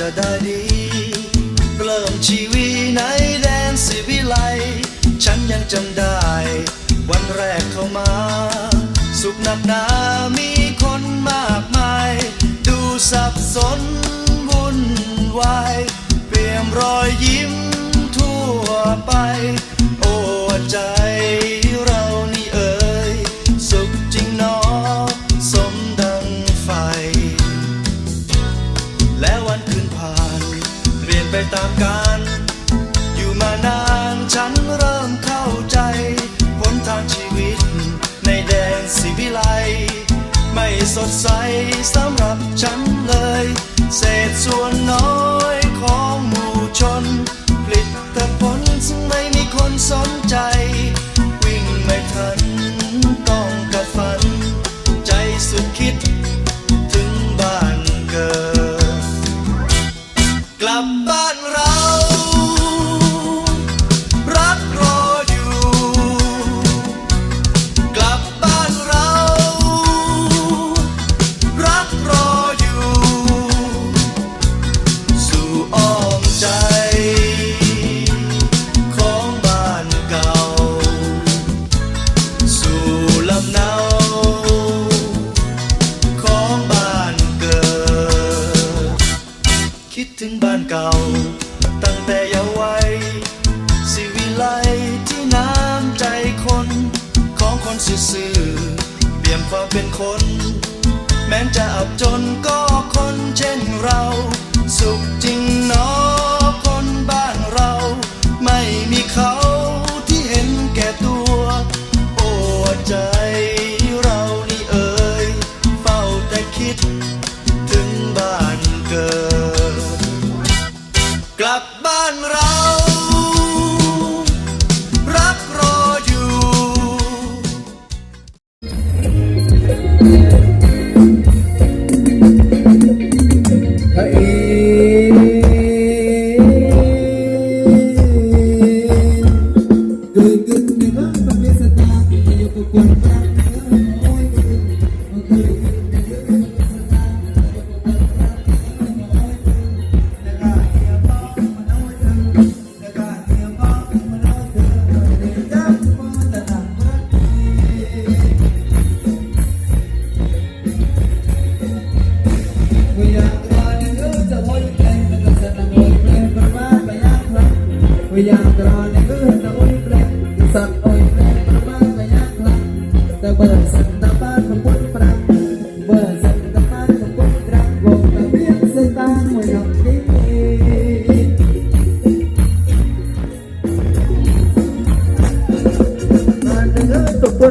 จะได้ดี เริ่มชีวิตในแดนสิวิไล ฉันยังจำได้ วันแรกเข้ามา สุขหนักหนามีคนมากมาย ดูสับสนวุ่นวายเปลี่ยมรอยยิ้มทั่วไป โอ้ใจเรา นก็ 我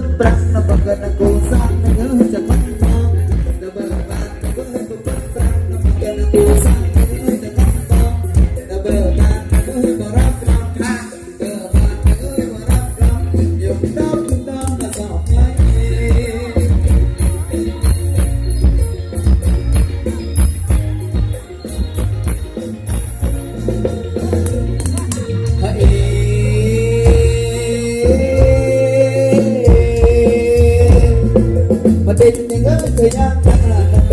por.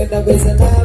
cada vez é mais.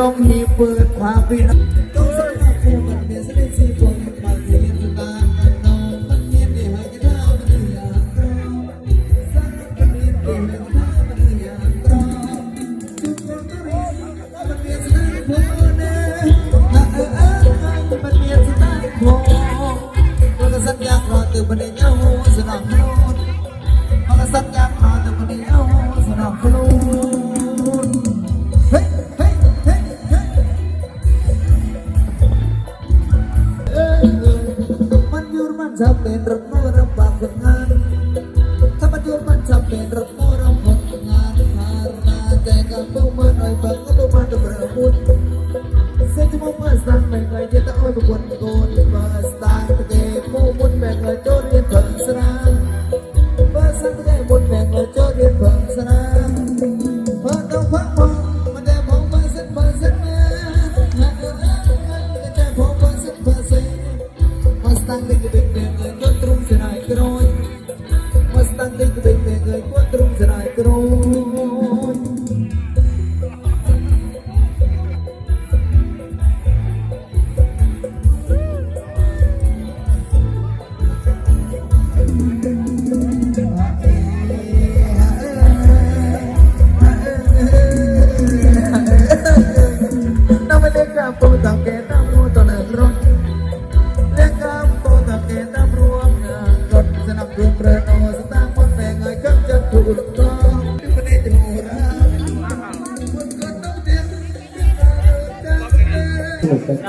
ลมที่เปิดความพิป็นต้องสัมผัสความมันเป็นเส้นสีพวงมันมาเรียนบ้านกันอนมันเนียนได้หายกันได้มันอยากรอสักมันเนียนได้หายกันได้มันอยากรอทุกคนต้องรู้ว่ามันเป็นเส้นพวงนะเออเออมันเป็นเส้นพวงมัาก็สักอย่างรอตื่นมนได้เจ้าหูสน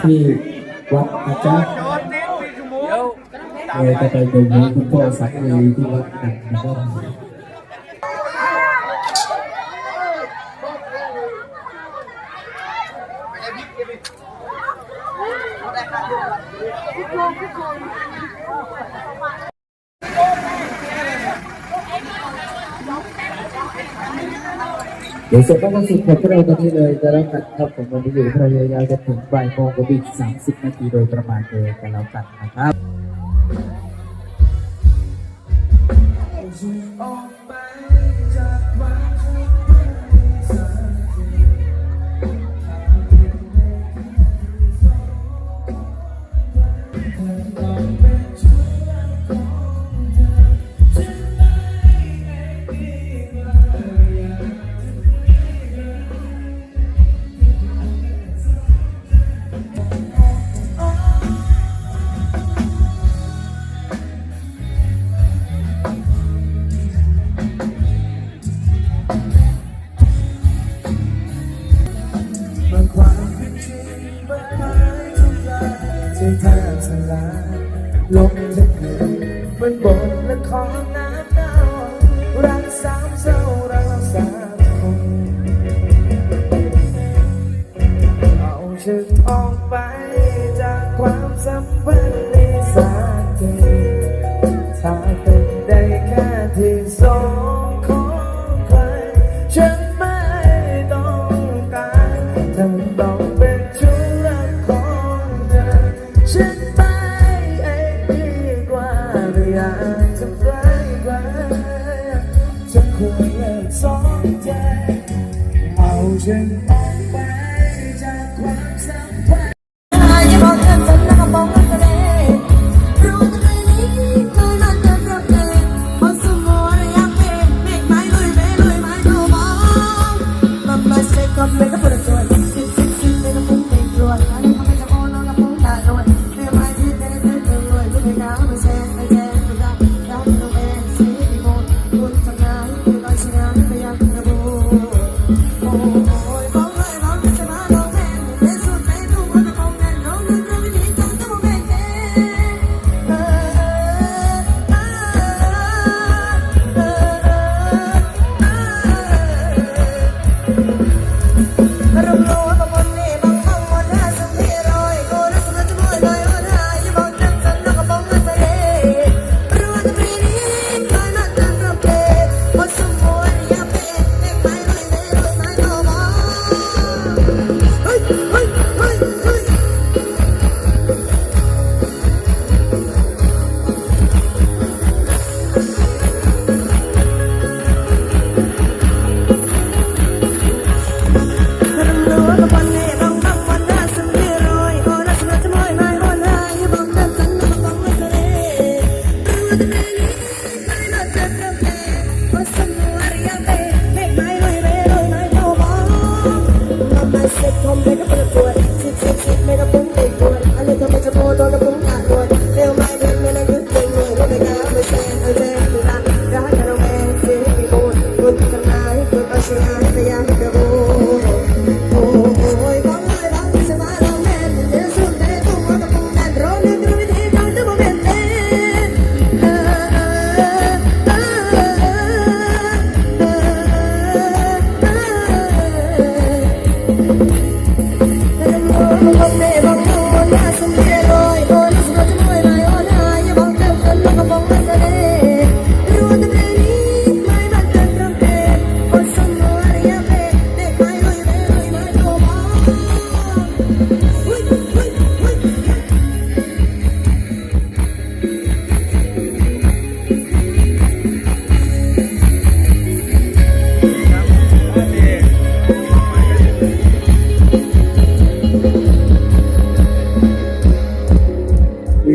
ที่วัดนะจ๊ะเราจะไปดูคุณพ่อสักดีที่วัดกันนะครับ เดี๋ยวเสร็จก็ต้สิบคนพวกเราตอนนี้เลยจะรับกันครับผมวันนี้อยู่พวกเายาวจะถึงปลายโมงกบอีกสามสิบนาทีโดยประมาณเลยกันแล้วกันนะครับ 狂奔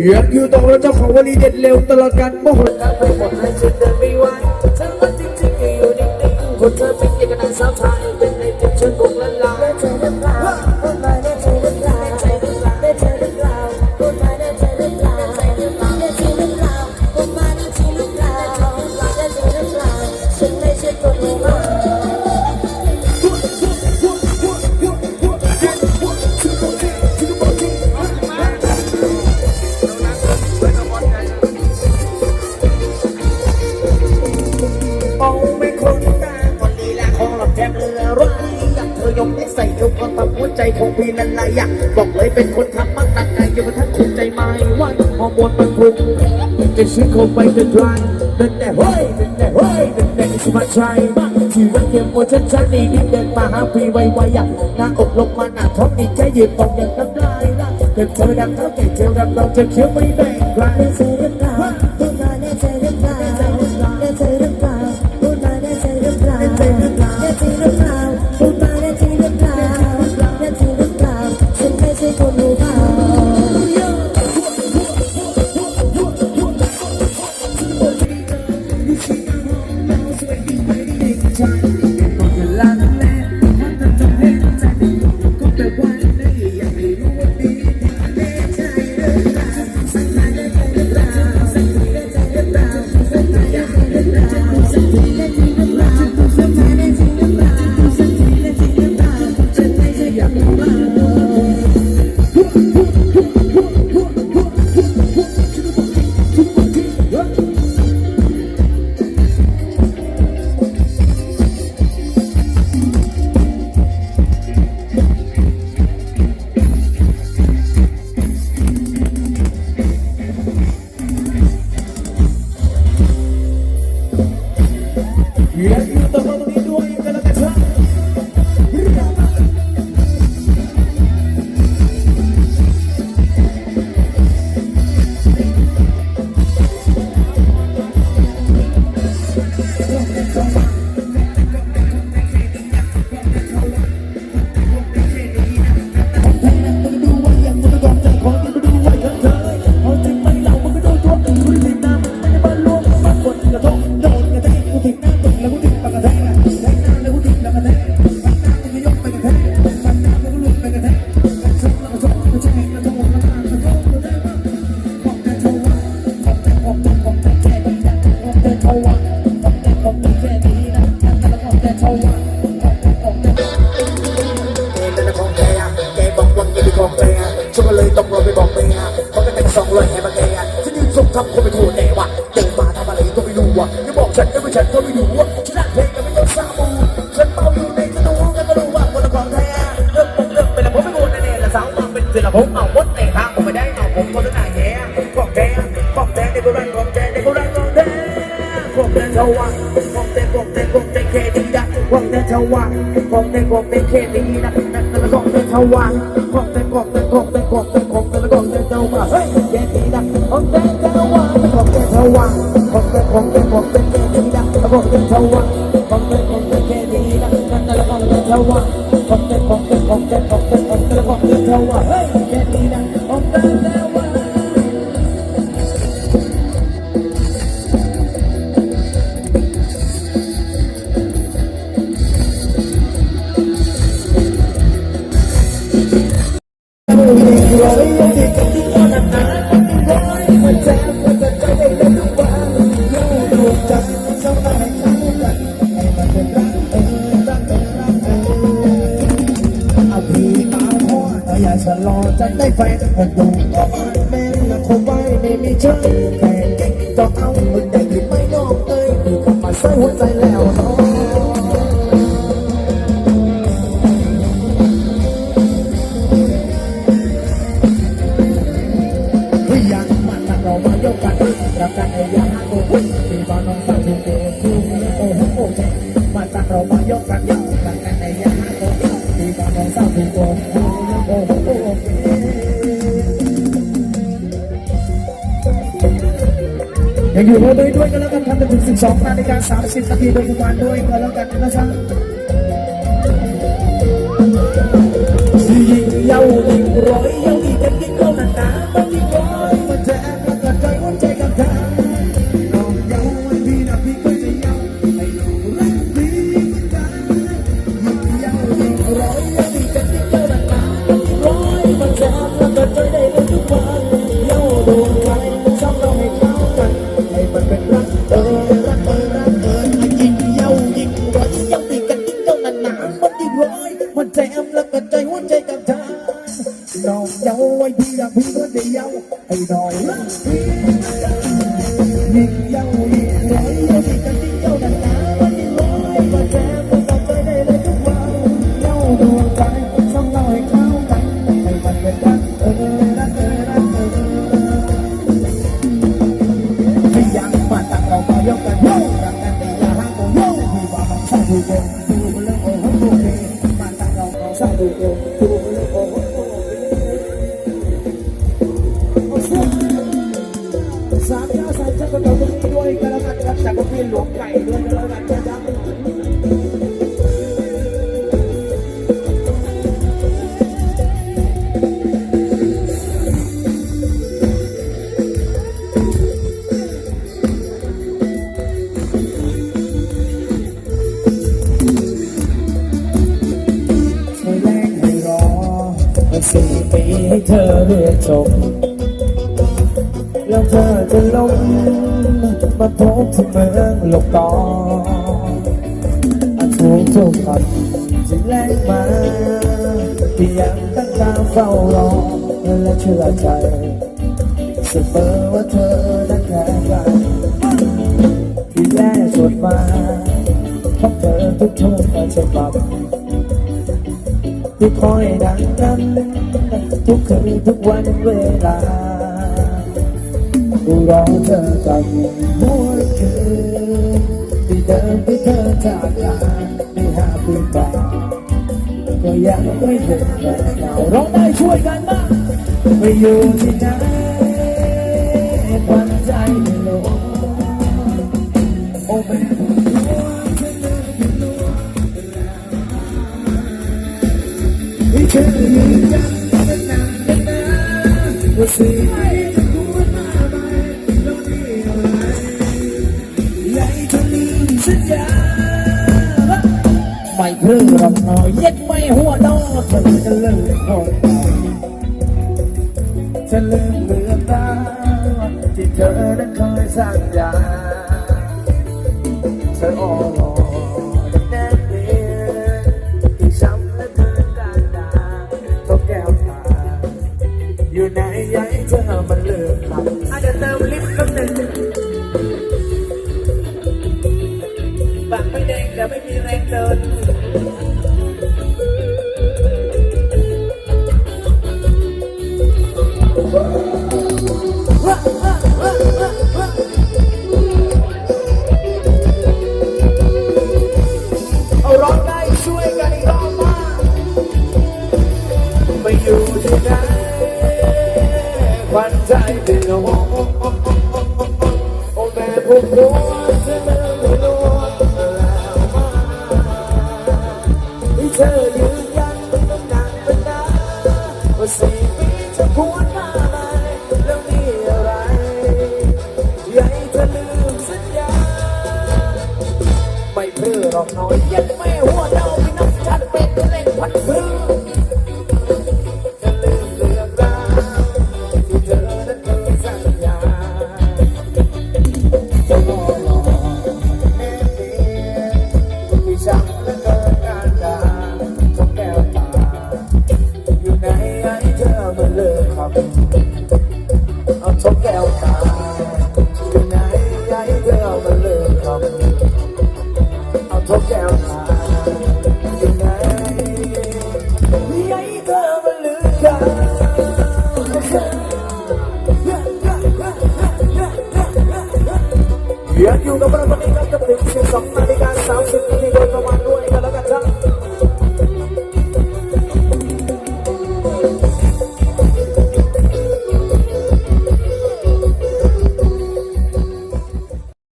อยากอยู่ต่อเราเจ้าของวลีเด็ดเร็วตลอดการโมโหกันไปหมดเดิ ของพี่นั้นละอยากบอกเลยเป็นคนทำมันตัดใจอยู่บนทั้งคุมใจไม่วันฮอร์โมนมันพุ่งจะชิดเข้าไปจะดรันเดินแต่เฮ้ยเดินแต่เฮ้ยเดินแต่สมัครใจชีวิตเก็บหมดฉันฉันนี่นี่เดินมาหาพี่ไวๆอยากหน้าอกลงมาหน้าท้องนี่ใจยืนตรงอย่างน้ำลายละเก็บเธอดังเท่าแก่เจียวดำเราจะเคี้ยวไม่แบ่งใคร ฉัน สาวมาเป็นเอผมเอาวัดแต่ทางผมไม่ได้เอาผมคนหน้าแย่ของแท้ของแท้ในโบราณของแท้ในโบราณของแท้ของแท้ชาววังของแท้ของแท้ของแท้แค่ดีนะของแท้ชาววังของแท้ของแท้แค่ดีนะนั่นละของแท้ชาววังของแท้ของแท้ของแท้ของแท้ของแท้ของแท้ชาววังเฮ้ยแค่ดีนะของแท้ชาววังของแท้ชาววังของแท้ของแท้ของแท้แค่ดีนะของแท้ชาววังของแท้ของแท้แค่ดีนะนั่นละของแท้ชาววัง ของแท้ของแท้ของแท้ของแท้ของแท้ของแท้ชาววังเฮ้ยแค่ดีนะของแท้ชาววังอย่า มาตัดเรามายกกันรักกันไอ้ยาโอ้โหที่บ้านน้องสาวถูกเกย์ถูกโอ้โหโอ้โหมาตัดเรามายกกันยกรักกันไอ้ยาโอ้โหที่บ้านน้องสาวถูกโกงโอ้โหโอ้โหโอ้ยังอยู่ด้วยด้วยกันแล้วกันทำจนถึง 12นาฬิกา30นาทีโดยประมาณด้วยกันแล้วกันนะครับยิงเย้ายิงร้อยเย้า ผู้ก่งดูเรื่องโอ้โหดูเก่งมาตั้งเราเราสร้างดูเก่งดูเรื่องโอ้โหดูเก่งสามยาสามเจ้าก็ต้องมีด้วยกันแล้วกันรับจากก็เป็นหลวงไก่ แล้วเธอจะลงมาพบที่เมืองหลกตออาช่วยทุกคนที่แลกมาที่ยังตั้งตาเฝ้ารอและเชื่อใจเสมอว่าเธอนั้นแข็งแรที่แลกจดมาพบเธอทุกทุกๆฉบับที่คอยดังนั้นทุกคืนทุกวันเวลา รอเธอกับหัวคืนที่เดิมที่เธอจากลาในห้าปีกว่าก็ยังไม่เห็นเราร้องได้ช่วยกันนะไปอยู่ที่ไหนควันใจไม่ลงโอ้แม่ผมรู้ฉันยืนยันเป็นนานเป็นานว่าสิ่ ไม่เพิ่งรำน้อยเย็ดไม่หัวดอเธอจะเลิกคนเก่าจะลืมเลือนตาที่เธอนั้นเคยสัญญาเธออ่อน ใจเป็นโอ้โหโอ้แม่ผมรู้จะเลิกไม่รู้แล้วมาให้เธอยืนยันเป็นต้องนานเป็นนานว่าสี่ปีจะควรมาไหมแล้วนี่อะไรอยากเธอลืมสัญญาไม่เพื่อหรอกน้อยยัง